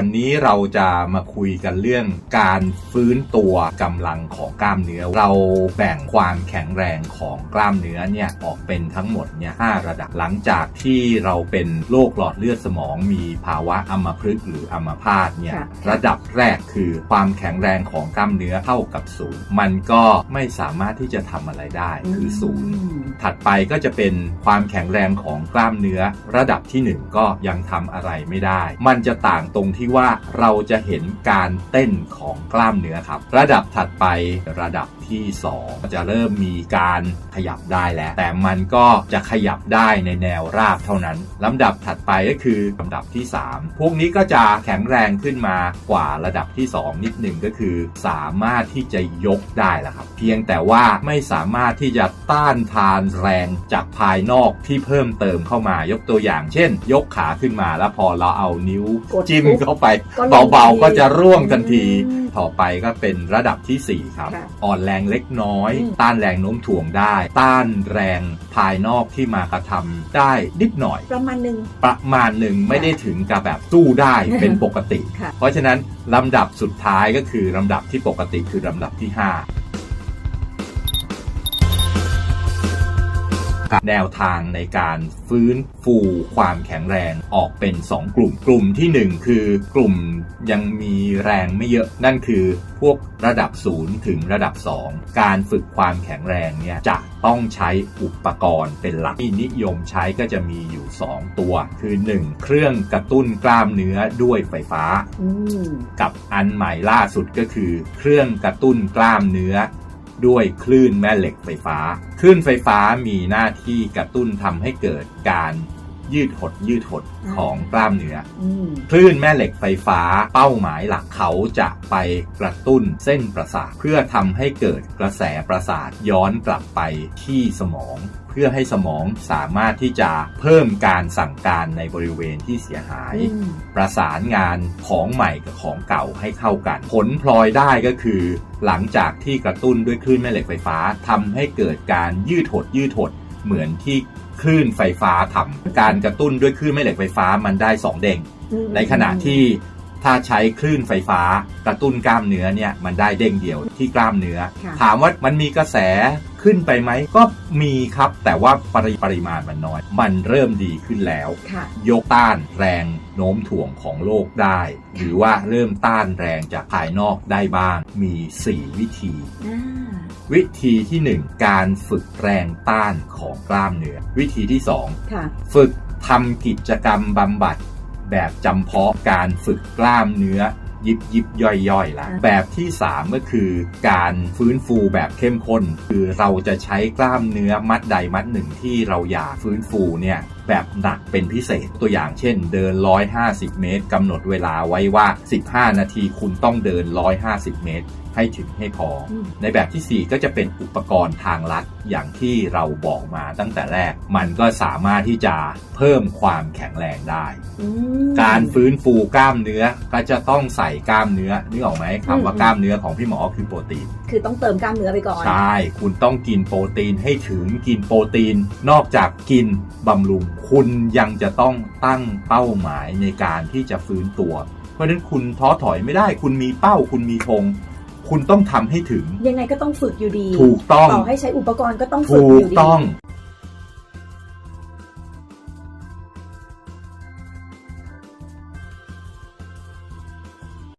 วันนี้เราจะมาคุยกันเรื่องการฟื้นตัวกำลังของกล้ามเนื้อ เราแบ่งความแข็งแรงของกล้ามเนื้อเนี่ยออกเป็นทั้งหมดเนี่ยหระดับหลังจากที่เราเป็นโรคหลอดเลือดสมอง มีภาวะอัมพฤกษ์หรืออัมพาตเนี่ยค่ะ ระดับแรกคือความแข็งแรงของกล้ามเนื้อเท่ากับศูนย์มันก็ไม่สามารถที่จะทำอะไรได้คือศูนย์ ม ถัดไปก็จะเป็นความแข็งแรงของกล้ามเนื้อ ระดับที่1ก็ยังทำอะไรไม่ได้ มันจะต่างตรงที่ว่าเราจะเห็นการเต้นของกล้ามเนื้อครับ ระดับถัดไประดับที่ 2 จะเริ่มมีการขยับได้แล้ว แต่มันก็จะขยับได้ในแนวราบเท่านั้นลำดับถัดไปก็คือลำดับที่ 3 พวกนี้ก็จะแข็งแรงขึ้นมากว่าระดับที่ 2 นิดหนึ่งก็คือ สามารถที่จะยกได้แล้วครับ เพียงแต่ว่าไม่สามารถที่จะต้านทานแรงจากภายนอกที่เพิ่มเติมเข้ามายกตัวอย่าง เช่น ยกขาขึ้นมาแล้วพอเราเอานิ้วจิ้มเข้าไปก็ลงเบาทันทีๆก็จะร่วงทันทีอืมต่อไปก็เป็นระดับทีสี่4 ครับค่ะอ่อนแรงเล็กน้อยอืมต้านแรงโน้มถ่วงได้ ต้านแรงภายนอกที่มากระทำได้นิดหน่อย ประมาณหนึ่งประมาณหนึ่งไม่ได้ถึงกับแบบสู้ได้เป็นปกติค่ะเพราะฉะนั้นลำดับสุดท้ายก็คือลำดับที่ปกติคือลำดับที่ 5 แนวทางในการฟื้นฟูความแข็งแรงออกเป็น 2 กลุ่ม กลุ่มทีหนึ่1 คือกลุ่มยังมีแรงไม่เยอะนั่นคือพวกระดับ 0 ถึงระดับ 2 การฝึกความแข็งแรงเนี่ยจะต้องใช้อุปกรณ์เป็นหลักที่นิยมใช้ก็จะมีอยู่ 2 ตัว คือ 1 เครื่องกระตุ้นกล้ามเนื้อด้วยไฟฟ้าอืมกับอันใหม่ล่าสุดก็คือ เครื่องกระตุ้นกล้ามเนื้อ ด้วยคลื่นแม่เหล็กไฟฟ้า คลื่นไฟฟ้ามีหน้าที่กระตุ้นทำให้เกิดการ ยืดหดยืดหดของกล้ามเนื้ออืมคลื่นแม่เหล็กไฟฟ้าเป้าหมายหลักเขาจะไปกระตุ้นเส้นประสาท เพื่อทำให้เกิดกระแสประสาทย้อนกลับไปที่สมอง เพื่อให้สมองสามารถที่จะเพิ่มการสั่งการในบริเวณที่เสียหายอืมประสานงานของใหม่กับของเก่าให้เข้ากัน ผลพลอยได้ก็คือ หลังจากที่กระตุ้นด้วยคลื่นแม่เหล็กไฟฟ้าทำให้เกิดการยืดหดยืดหด เหมือนที่คลื่นไฟฟ้าทำการกระตุ้นด้วยคลื่นแม่เหล็กไฟฟ้ามันได้สองเด้งอืมในขณะที่ถ้าใช้คลื่นไฟฟ้ากระตุ้นกล้ามเนื้อเนี่ยมันได้เด้งเดียวที่กล้ามเนื้อค่ะถามว่ามันมีกระแส ขึ้นไปไหมก็มีครับแต่ว่าปริปริมาณมันน้อย มันเริ่มดีขึ้นแล้ว ค่ะ ยกต้านแรงโน้มถ่วงของโลกได้ หรือว่าเริ่มต้านแรงจากภายนอกได้บ้าง มี 4 วิธี อ่า วิธีที่1 การฝึกแรงต้านของกล้ามเนื้อ วิธีที่ ค่ะ 2 ฝึกทำกิจกรรมบำบัดแบบจำเพาะการฝึกกล้ามเนื้อ ยิบยิบย่อยย่อยๆละอ่าแบบที่ 3 ก็คือการฟื้นฟูแบบเข้มข้น คือเราจะใช้กล้ามเนื้อมัดใดมัดหนึ่งที่เราอยากฟื้นฟูเนี่ยแบบหนักเป็นพิเศษตัวอย่างเช่น เดิน 150 เมตรกำหนดเวลาไว้ว่า 15 นาทีคุณต้องเดิน 150 เมตร ให้ถึงให้พออมในแบบทีสี่ 4 ก็จะเป็นอุปกรณ์ทางลัดอย่างที่เราบอกมาตั้งแต่แรก มันก็สามารถที่จะเพิ่มความแข็งแรงได้อืมการฟื้นฟูกล้ามเนื้อก็จะต้องใส่กล้ามเนื้อนึกออกไหมอืมคำว่ากล้ามเนื้อของพี่หมอคือโปรตีน คือต้องเติมกล้ามเนื้อไปก่อน ใช่ คุณต้องกินโปรตีนให้ถึงกินโปรตีน นอกจากกินบำรุง คุณยังจะต้องตั้งเป้าหมายในการที่จะฟื้นตัว เพราะฉะนั้นคุณท้อถอยไม่ได้ คุณมีเป้า คุณมีธงคุณต้องทำให้ถึง ยังไงก็ต้องฝึกอยู่ดี ถูกต้องต่อให้ใช้อุปกรณ์ก็ต้องฝึกถูอกยู่ดีต้อง